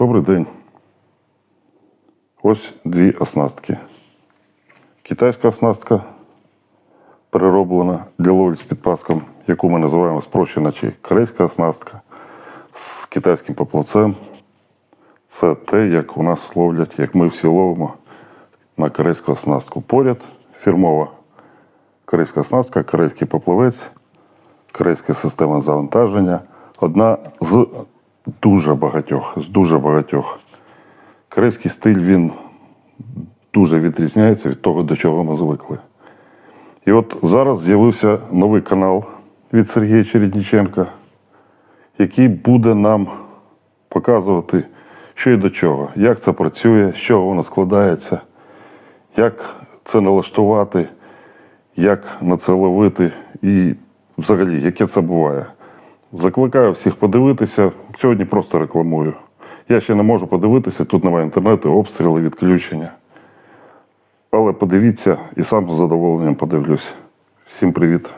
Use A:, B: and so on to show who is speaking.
A: Добрий день. Ось дві оснастки. Китайська оснастка перероблена для ловлі з підпаском, яку ми називаємо спрощена чи корейська оснастка з китайським поплавцем. Це те, як у нас ловлять, як ми всі ловимо на корейську оснастку. Поряд фірмова корейська оснастка, корейський поплавець, корейська система завантаження. Одна з дуже багатьох, з дуже багатьох. Корейський стиль він дуже відрізняється від того, до чого ми звикли. І от зараз з'явився новий канал від Сергія Чередніченка, який буде нам показувати, що і до чого, як це працює, з чого воно складається, як це налаштувати, як на це ловити і взагалі, яке це буває. Закликаю всіх подивитися. Сьогодні просто рекламую. Я ще не можу подивитися, тут немає інтернету, обстріли, відключення. Але подивіться і сам з задоволенням подивлюсь. Всім привіт.